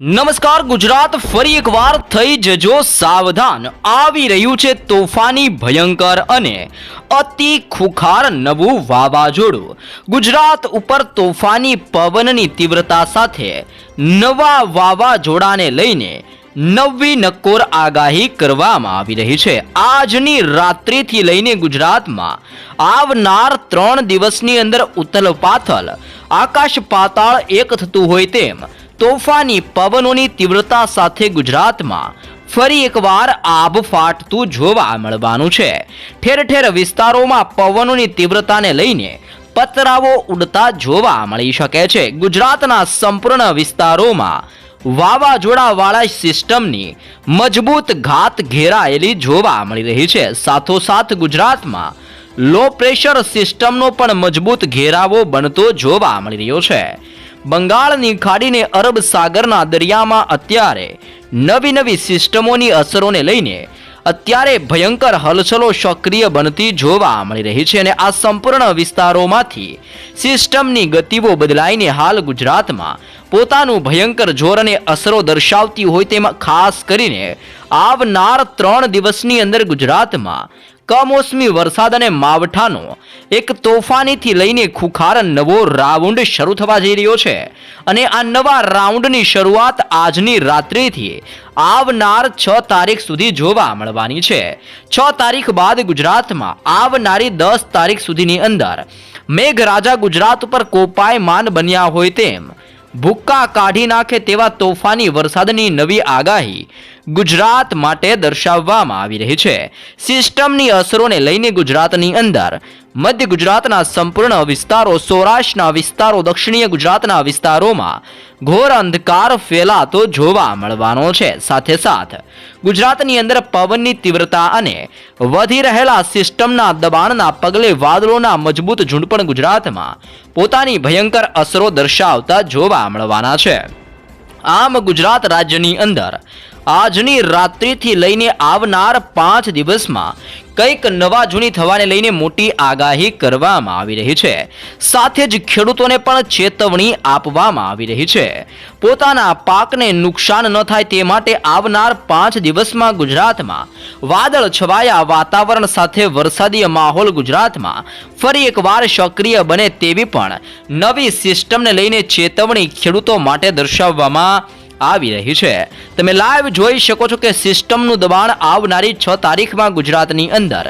નમસ્કાર, ગુજરાત ફરી એકવાર થઈ જજો સાવધાન. આવી રહ્યું છે તોફાની ભયંકર અને અતિ ખુખાર નવું વાવાઝોડું. ગુજરાત ઉપર તોફાની પવનની તીવ્રતા સાથે નવા વાવાઝોડાને લઈને નવી નક્કોર આગાહી કરવામાં આવી રહી છે. આજની રાત્રિથી લઈને ગુજરાતમાં આવનાર ત્રણ દિવસની અંદર ઉથલ પાથલ આકાશ પાતાળ એક થતું હોય તેમ તોફાની પવનોની તીવ્રતા સાથે ગુજરાતમાં ફરી એકવાર આબ ફાટતું જોવા મળવાનું છે. ઠેર ઠેર વિસ્તારોમાં પવનોની તીવ્રતાને લઈને પતરાઓ ઉડતા જોવા મળી શકે છે. ગુજરાતના સંપૂર્ણ વિસ્તારોમાં વાવાઝોડાવાળા સિસ્ટમની મજબૂત ઘાત ઘેરાયેલી જોવા મળી રહી છે. સાથોસાથ ગુજરાતમાં લો પ્રેશર સિસ્ટમનો પણ મજબૂત ઘેરાવો બનતો જોવા મળી રહ્યો છે. બંગાળની ખાડીને અરબ સાગરના દરિયામાં અત્યારે નવી નવી સિસ્ટમોની અસરોને લઈને અત્યારે ભયંકર હલચલો સક્રિય બનતી જોવા મળી રહી છે અને આ સંપૂર્ણ વિસ્તારોમાંથી સિસ્ટમની ગતિઓ બદલાઈને હાલ ગુજરાતમાં પોતાનું ભયંકર જોર અને અસરો દર્શાવતી હોય તેમાં ખાસ કરીને આવનાર ત્રણ દિવસની અંદર ગુજરાતમાં કમોસમી વરસાદ અને માવઠાનો એક તોફાનીથી લઈને ખુખાર નવો રાઉન્ડ શરૂ થવા જઈ રહ્યો છે. અને આ નવા રાઉન્ડની શરૂઆત આજની રાત્રિથી આવનાર છ તારીખ સુધી જોવા મળવાની છે. છ તારીખ બાદ ગુજરાતમાં આવનારી દસ તારીખ સુધીની અંદર મેઘરાજા ગુજરાત ઉપર કોપાયમાન બન્યા હોય તેમ ભૂક્કા કાઢી નાખે તેવા તોફાની વરસાદની નવી આગાહી ગુજરાત માટે દર્શાવવામાં આવી રહી છે. સિસ્ટમની અસરોને લઈને ગુજરાતની અંદર મધ્ય ગુજરાતના સંપૂર્ણ વિસ્તારો, સૌરાષ્ટ્રના વિસ્તારો, દક્ષિણીય ગુજરાતના વિસ્તારોમાં ઘોર અંધકાર ફેલાતો જોવા મળવાનો છે. સાથે સાથ, ગુજરાતની અંદર પવનની તીવ્રતા અને વધી રહેલા સિસ્ટમના દબાણના પગલે વાદળોના મજબૂત ઝુંડ પણ ગુજરાતમાં પોતાની ભયંકર અસરો દર્શાવતા જોવા મળવાના છે. આમ ગુજરાત રાજ્યની અંદર આજની રાત્રિથી લઈને આવનાર પાંચ દિવસમાં કંઈક નવા જૂની થવાને લઈને મોટી આગાહી કરવામાં આવી રહી છે. સાથે જ ખેડૂતોને પણ ચેતવણી આપવામાં આવી રહી છે. પોતાના પાકને નુકસાન ન થાય તે માટે આવનાર પાંચ દિવસમાં ગુજરાતમાં વાદળ છવાયા વાતાવરણ સાથે વરસાદી માહોલ ગુજરાતમાં ફરી એકવાર સક્રિય બને તેવી પણ નવી સિસ્ટમને લઈને ચેતવણી ખેડૂતો માટે દર્શાવવામાં આવી રહી છે. તમે લાઈવ જોઈ શકો છો કે સિસ્ટમનું દબાણ આવનારી છ તારીખમાં ગુજરાતની અંદર.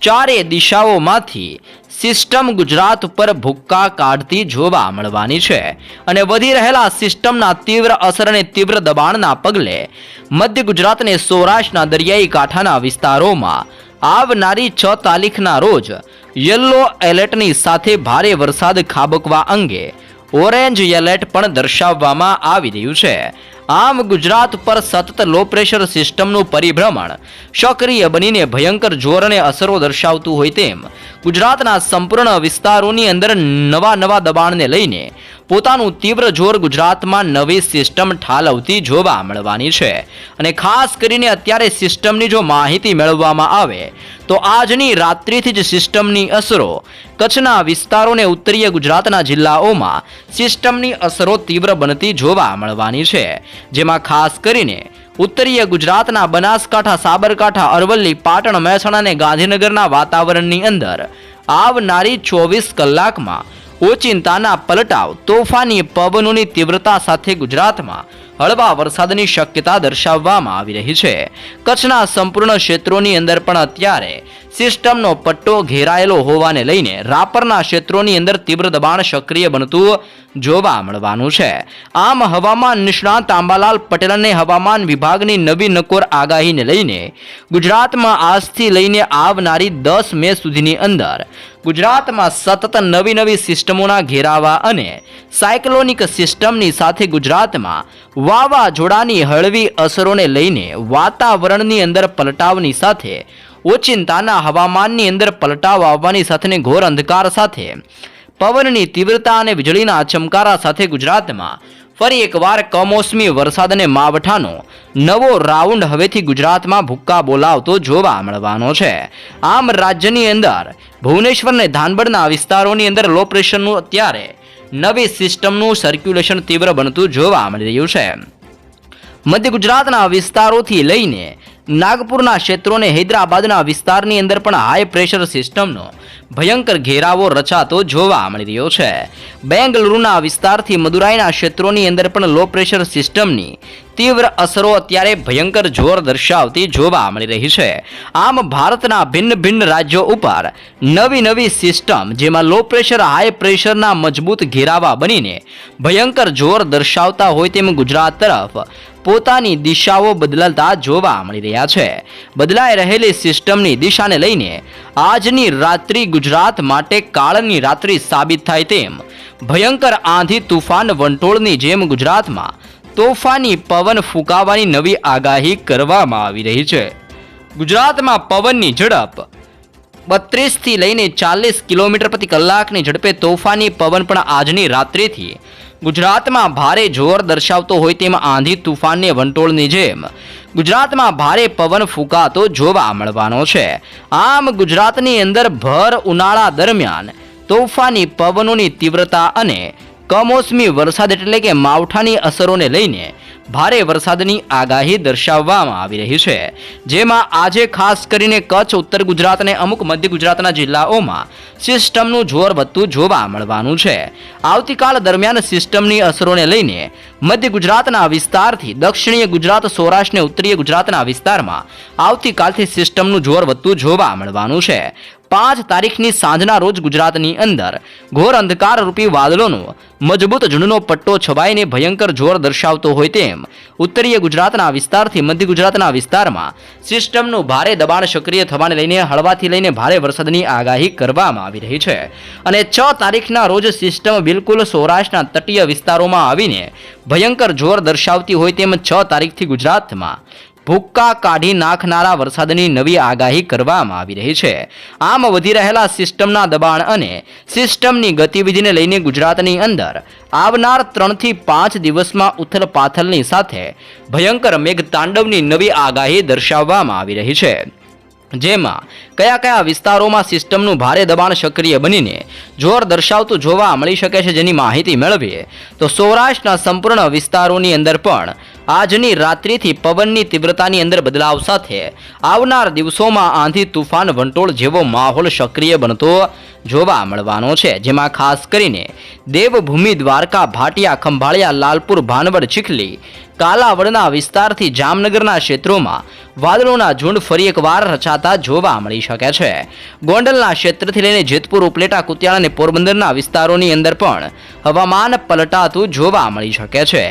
ચારે દિશાઓમાંથી સિસ્ટમ ગુજરાત ઉપર ભુક્કા કાઢતી જોવા મળવાની છે. અને વધી રહેલા સિસ્ટમના તીવ્ર અસર અને તીવ્ર દબાણના પગલે મધ્ય ગુજરાતને સૌરાષ્ટ્રના દરિયાઈ કાંઠાના વિસ્તારોમાં આવનારી છ તારીખના રોજ યલો એલર્ટની સાથે ભારે વરસાદ ખાબકવા અંગે ઓરેન્જ એલર્ટ પણ દર્શાવવામાં આવી રહ્યું છે. આમ ગુજરાત પર સતત લો પ્રેશર સિસ્ટમનું પરિભ્રમણ, સક્રિય બનીને ભયંકર જોરને અસરો દર્શાવતું હોય તેમ, ગુજરાતના સંપૂર્ણ વિસ્તારોની અંદર નવા નવા દબાણને લઈને પોતાનું તીવ્ર જોર ગુજરાતમાં નવી સિસ્ટમ ઠાલવતી જોવા મળવાની છે. અને ખાસ કરીને અત્યારે સિસ્ટમની જો માહિતી મેળવવામાં આવે, તો આજની રાત્રિથી જ સિસ્ટમની અસરો, કચ્છના વિસ્તારોને ઉત્તરીય ગુજરાતના જિલ્લાઓમાં સિસ્ટમની અસરો તીવ્ર બનતી જોવા મળવાની છે. જેમાં ખાસ કરીને ઉત્તરીય ગુજરાતના બનાસકાંઠા, સાબરકાંઠા, અરવલ્લી, પાટણ મહેસાણા અને ગાંધીનગરના વાતાવરણની અંદર આવનારી ચોવીસ કલાકમાં ઓચિંતાના પલટાવ, તોફાની પવનોની તીવ્રતા સાથે ગુજરાતમાં હળવા વરસાદની શક્યતા દર્શાવવામાં આવી રહી છે. કચ્છના સંપૂર્ણ ક્ષેત્રોની અંદર પણ અત્યારે સિસ્ટમનો પટ્ટો ઘેરાયેલો હોવાને લઈને રાપરના ક્ષેત્રોની અંદર તીવ્ર દબાણ સક્રિય બનતું જોવા મળવાનું છે. આમ હવામાન નિષ્ણાત આંબાલાલ પટેલને હવામાન વિભાગની નવી નકોર આગાહીને લઈને ગુજરાતમાં આજથી લઈને આવનારી દસ મે સુધીની અંદર ગુજરાતમાં સતત નવી નવી સિસ્ટમોના ઘેરાવા અને સાયક્લોનિક સિસ્ટમની સાથે ગુજરાતમાં વાવાઝોડાની હળવી અસરોને લઈને વાતાવરણની અંદર પલટાવની સાથે ઓચિંતાના હવામાનની અંદર પલટાવ આવવાની સાથેને ઘોર અંધકાર સાથે. પવનની તીવ્રતા અને વીજળીના ચમકારા સાથે ગુજરાતમાં ફરી એકવાર કમોસમી વરસાદ અને માવઠાનો નવો રાઉન્ડ હવેથી ગુજરાતમાં ભૂક્કા બોલાવતો જોવા મળવાનો છે. આમ રાજ્યની અંદર ભુવનેશ્વર અને ધાનબડના વિસ્તારોની અંદર લો પ્રેશરનું અત્યારે નવી સિસ્ટમનું સર્ક્યુલેશન તીવ્ર બનતું જોવા મળી રહ્યું છે. મધ્ય ગુજરાતના વિસ્તારોથી લઈને નાગપુરના ક્ષેત્રોને હૈદરાબાદના વિસ્તારની અંદર પણ હાઈ પ્રેશર સિસ્ટમનો ભયંકર ઘેરાવો રચાતો જોવા મળી રહ્યો છે. બેંગલુરુના વિસ્તારથી મદુરાઈના ક્ષેત્રોની અંદર પણ લો પ્રેશર સિસ્ટમની તીવ્ર અસરો અત્યારે ભયંકર જોર દર્શાવતી જોવા મળી રહી છે. આમ ભારતના ભિન્ન ભિન્ન રાજ્યો ઉપર નવી નવી સિસ્ટમ જેમાં લો પ્રેશર હાઈ પ્રેશરના મજબૂત ઘેરાવા બનીને ભયંકર જોર દર્શાવતા હોય તેમ ગુજરાત તરફ પોતાની દિશાઓ બદલાતા જોવા મળી રહ્યા છે. બદલાઈ રહેલી સિસ્ટમની દિશાને લઈને આજની રાત્રિ ગુજરાત માટે કાળની રાત્રિ સાબિત થાય તેમ. ભયંકર આંધી તુફાન વંટોળની જેમ ગુજરાતમાં તોફાની પવન ફૂંકાવાની નવી આગાહી કરવામાં આવી રહી છે. ગુજરાતમાં પવનની ઝડપ બત્રીસથી લઈને ચાલીસ કિલોમીટર પ્રતિ કલાકની ઝડપે તોફાની પવન પણ આજની રાત્રિથી ગુજરાતમાં ભારે જોર દર્શાવતો હોય તેમ આંધી તુફાનને વંટોળની જેમ. ગુજરાતમાં ભારે પવન ફૂંકાતો જોવા મળવાનો છે. આમ ગુજરાતની અંદર ભર ઉનાળા દરમિયાન તોફાની પવનોની તીવ્રતા અને કમોસમી વરસાદ એટલે કે માવઠાની અસરોને લઈને ભારે વરસાદની આગાહી દર્શાવવામાં આવી રહી છે. જેમાં આજે ખાસ કરીને કચ્છ, ઉત્તર ગુજરાત અને અમુક મધ્ય ગુજરાતના જિલ્લાઓમાં સિસ્ટમનું જોર વધતું જોવા મળવાનું છે. આવતીકાલ દરમિયાન સિસ્ટમની અસરોને લઈને મધ્ય ગુજરાતના વિસ્તારથી દક્ષિણીય ગુજરાત, સૌરાષ્ટ્ર અને ઉત્તરીય ગુજરાતના વિસ્તારમાં આવતીકાલથી સિસ્ટમનું જોર વધતું જોવા મળવાનું છે. પાંચ તારીખની સાંજના રોજ ગુજરાતની અંદર ઘોર અંધકારરૂપી વાદળોનો મજબૂત ઝુંડનો પટ્ટો છવાઈને ભયંકર જોર દર્શાવતો હોય તેમ ઉત્તરીય ગુજરાતના વિસ્તારથી મધ્ય ગુજરાતના વિસ્તારમાં સિસ્ટમનું ભારે દબાણ સક્રિય થવાને લઈને હળવાથી લઈને ભારે વરસાદની આગાહી કરવામાં આવી રહી છે. અને છ તારીખના રોજ સિસ્ટમ બિલકુલ સૌરાષ્ટ્રના તટીય વિસ્તારોમાં આવીને ભયંકર જોર દર્શાવતી હોય તેમ છ તારીખથી ગુજરાતમાં ભૂક્કા કાઢી નાખનારા વરસાદની નવી આગાહી કરવામાં આવી રહી છે. આમ વધી રહેલા સિસ્ટમના દબાણ અને સિસ્ટમની ગતિવિધિને લઈને ગુજરાતની અંદર આવનાર ત્રણથી પાંચ દિવસમાં ઉથલ પાથલની સાથે ભયંકર મેઘતાંડવની નવી આગાહી દર્શાવવામાં આવી રહી છે. જેમાં કયા કયા વિસ્તારોમાં સિસ્ટમનું ભારે દબાણ સક્રિય બનીને જોર દર્શાવતું જોવા મળી શકે છે જેની માહિતી મેળવીએ, તો સૌરાષ્ટ્રના સંપૂર્ણ વિસ્તારોની અંદર પણ આજની રાત્રિથી પવનની તીવ્રતાની અંદર બદલાવ સાથે આવનાર દિવસોમાં આંધી તુફાન વંટોળ જેવો માહોલ સક્રિય બનતો જોવા મળવાનો છે, જેમાં ખાસ કરીને દેવભૂમિ દ્વારકા, ભાટિયા, ખંભાળિયા, લાલપુર, ભાનવડ, ચીખલી કાલાવડના વિસ્તારથી જામનગરના ક્ષેત્રોમાં વાદળોના ઝુંડ ફરી એકવાર રચાતા જોવા મળી શકે છે. ગોંડલના ક્ષેત્રથી લઈને જેતપુર, ઉપલેટા, કુતિયાળ અને પોરબંદરના વિસ્તારોની અંદર પણ હવામાન પલટાતું જોવા મળી શકે છે.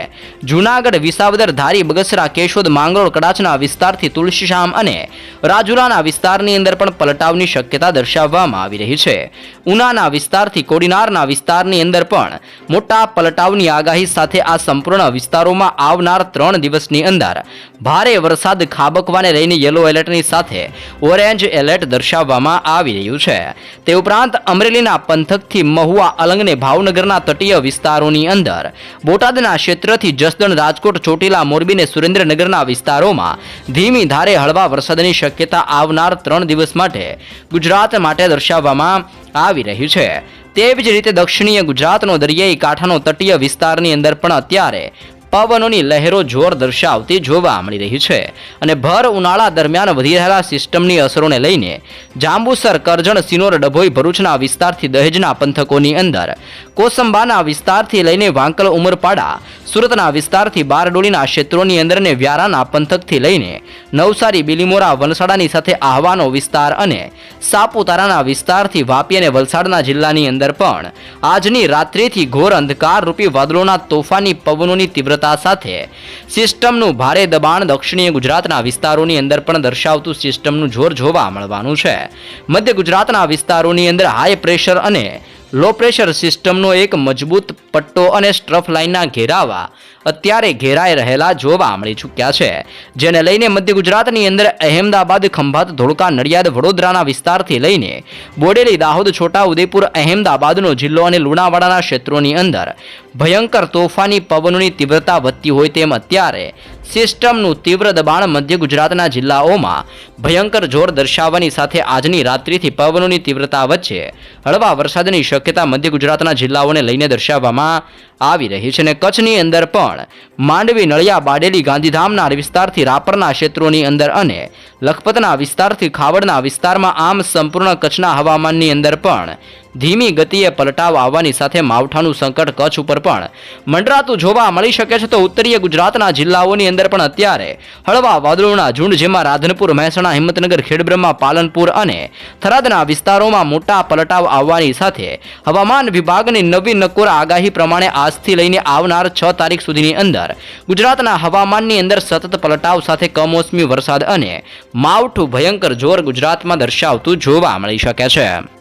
જૂનાગઢ, વિસાવદર, ધારી, બગસરા, કેશોદ, માંગરોળ, કડાચના વિસ્તારથી તુલસીશામ અને રાજુલાના વિસ્તારની અંદર પણ પલટાવની શક્યતા દર્શાવવામાં આવી રહી છે. ઉનાના વિસ્તારથી કોડીનારના વિસ્તારની અંદર પણ મોટા પલટાવની આગાહી સાથે આ સંપૂર્ણ વિસ્તારોમાં આવનાર ત્રણ દિવસની અંદર. ભારે વરસાદ ખાબકવાને લઈને યલો એલર્ટની સાથે ઓરેન્જ એલર્ટ દર્શાવવામાં આવી રહ્યું છે. તે ઉપરાંત અમરેલીના પંથકથી મહુવા અલંગ અને ભાવનગરના તટીય વિસ્તારોની અંદર. બોટાદના ક્ષેત્રથી જસદણ, રાજકોટ, ચોટીલા, મોરબીને સુરેન્દ્રનગરના વિસ્તારોમાં ધીમી ધારે હળવા વરસાદની શક્યતા આવનાર ત્રણ દિવસ માટે ગુજરાત માટે દર્શાવવામાં આવી રહ્યું છે. તેવી જ રીતે દક્ષિણીય ગુજરાતનો દરિયાઈ કાંઠાનો તટીય વિસ્તારની અંદર પણ અત્યારે પવનોની લહેરો જોર દર્શાવતી જોવા મળી રહી છે અને ભર ઉનાળા દરમિયાન વધી રહેલા સિસ્ટમની અસરોને લઈને જાંબુસર, કરજણ, સિનોર, ડભોઈ ભરૂચના વિસ્તારથી દહેજના પંથકોની અંદર, કોસંબાના વિસ્તારથી લઈને વાંકલ, ઉમરપાડા સુરતના વિસ્તારથી બારડોલીના ક્ષેત્રોની અંદર અને વ્યારાના પંથકથી લઈને નવસારી, બિલીમોરા, વલસાડાની સાથે આહવાનો વિસ્તાર અને સાપુતારાના વિસ્તારથી વાપી અને વલસાડના જિલ્લાની અંદર પણ આજની રાત્રિથી ઘોર અંધકાર રૂપી વાદળોના તોફાની પવનોની તીવ્રતા સાથે સિસ્ટમનું ભારે દબાણ દક્ષિણીય ગુજરાતના વિસ્તારોની અંદર પણ દર્શાવતું સિસ્ટમનું જોર જોવા મળવાનું છે. મધ્ય ગુજરાતના વિસ્તારોની અંદર હાઈ પ્રેશર અને લો પ્રેશર સિસ્ટમનો એક મજબૂત પટ્ટો અને સ્ટ્રફ લાઇનના ઘેરાવા અત્યારે ઘેરાઈ રહેલા જોવા મળી ચૂક્યા છે. જેને લઈને મધ્ય ગુજરાતની અંદર અહેમદાબાદ, ખંભાત, ધોળકા, નડિયાદ, વડોદરાના વિસ્તારથી લઈને બોડેલી, દાહોદ, છોટા ઉદેપુર, અહેમદાબાદનો જિલ્લો અને લુણાવાડાના ક્ષેત્રોની અંદર ભયંકર તોફાની પવનોની તીવ્રતા વધતી હોય તેમ અત્યારે સિસ્ટમનું તીવ્ર દબાણ મધ્ય ગુજરાતના જિલ્લાઓમાં ભયંકર જોર દર્શાવવાની સાથે આજની રાત્રિથી પવનોની તીવ્રતા વચ્ચે હળવા વરસાદની શક્યતા મધ્ય ગુજરાતના જિલ્લાઓને લઈને દર્શાવવામાં આવી રહી છે અને કચ્છની અંદર પણ માંડવી, નળિયા, બાડેલી, ગાંધીધામના વિસ્તારથી રાપરના ક્ષેત્રોની અંદર અને લખપતના વિસ્તારથી ખાવડના વિસ્તારમાં આમ સંપૂર્ણ કચ્છના હવામાનની અંદર પણ ધીમી ગતિએ પલટાવ આવવાની સાથે માવઠાનું સંકટ કચ્છ ઉપર પણ. મંડરાતું જોવા મળી શકે છે તો ઉત્તરીય ગુજરાતના જિલ્લાઓની અંદર પણ અત્યારે હળવા વાદળોના ઝુંડ જેમાં રાધનપુર, મહેસાણા, હિંમતનગર, ખેડબ્રહ્મા, પાલનપુર અને થરાદના વિસ્તારોમાં મોટા પલટાવ આવવાની સાથે હવામાન વિભાગની નવી નકોર આગાહી પ્રમાણે આજથી લઈને આવનાર છ તારીખ સુધીની અંદર ગુજરાતના હવામાનની અંદર સતત પલટાવ સાથે કમોસમી વરસાદ અને માવઠું ભયંકર જોર ગુજરાતમાં દર્શાવતું જોવા મળી શકે છે.